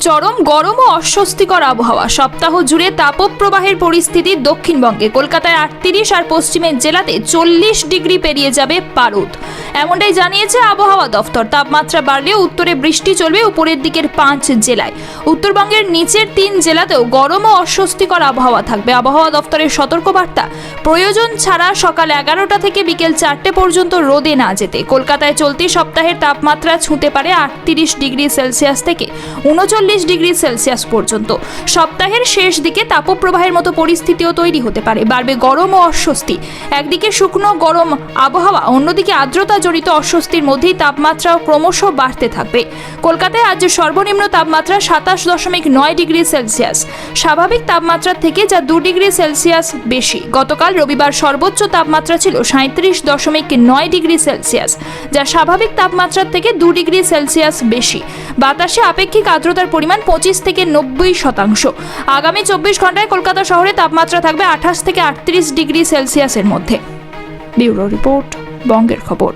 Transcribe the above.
চরম গরম ও অস্বস্তিকর আবহাওয়া। সপ্তাহ জুড়ে তাপপ্রবাহের পরিস্থিতি দক্ষিণবঙ্গে। কলকাতায় আটত্রিশ আর পশ্চিমের জেলাতে চল্লিশ ডিগ্রি পেরিয়ে যাবে পারদ। এমনটাই জানিয়েছে আবহাওয়া দফতর। তাপমাত্রা বাড়লেও উত্তরে বৃষ্টি চলবে উপরের দিকের পাঁচ জেলায়। উত্তরবঙ্গের নিচের তিন জেলাতেও গরম ও অস্বস্তিকর আবহাওয়া থাকবে। আবহাওয়া দফতরের সতর্কবার্তা, প্রয়োজন ছাড়া সকাল এগারোটা থেকে বিকেল চারটে পর্যন্ত রোদে না যেতে। কলকাতায় চলতি সপ্তাহের তাপমাত্রা ছুঁতে পারে আটত্রিশ ডিগ্রি সেলসিয়াস থেকে উনচল্লিশ ডিগ্রি সেলসিয়াস পর্যন্ত। সপ্তাহের শেষ দিকে তাপপ্রবাহের মতো পরিস্থিতিও তৈরি হতে পারে। বাড়বে গরম ও অস্বস্তি। একদিকে শুকনো গরম আবহাওয়া, অন্যদিকে আর্দ্রতা জড়িত অস্বস্তির মধ্যেই তাপমাত্রাও ক্রমশ বাড়তে থাকবে। কলকাতায় আজ সর্বনিম্ন তাপমাত্রা সাতাশ দশমিক নয় ডিগ্রি সেলসিয়াস। স্বাভাবিক তাপমাত্রার থেকে যা দু ডিগ্রি সেলসিয়াস বেশি। গতকাল রবিবার সর্বোচ্চ তাপমাত্রা ছিল সাঁত্রিশ দশমিক নয় ডিগ্রি সেলসিয়াস, যা স্বাভাবিক তাপমাত্রার থেকে দু ডিগ্রি সেলসিয়াস বেশি। বাতাসে আপেক্ষিক আর্দ্রতার পরিমাণ পঁচিশ থেকে নব্বই শতাংশ। আগামী চব্বিশ ঘন্টায় কলকাতা শহরে তাপমাত্রা থাকবে আঠাশ থেকে আটত্রিশ ডিগ্রি সেলসিয়াসের মধ্যে। ব্যুরো রিপোর্ট, বঙ্গের খবর।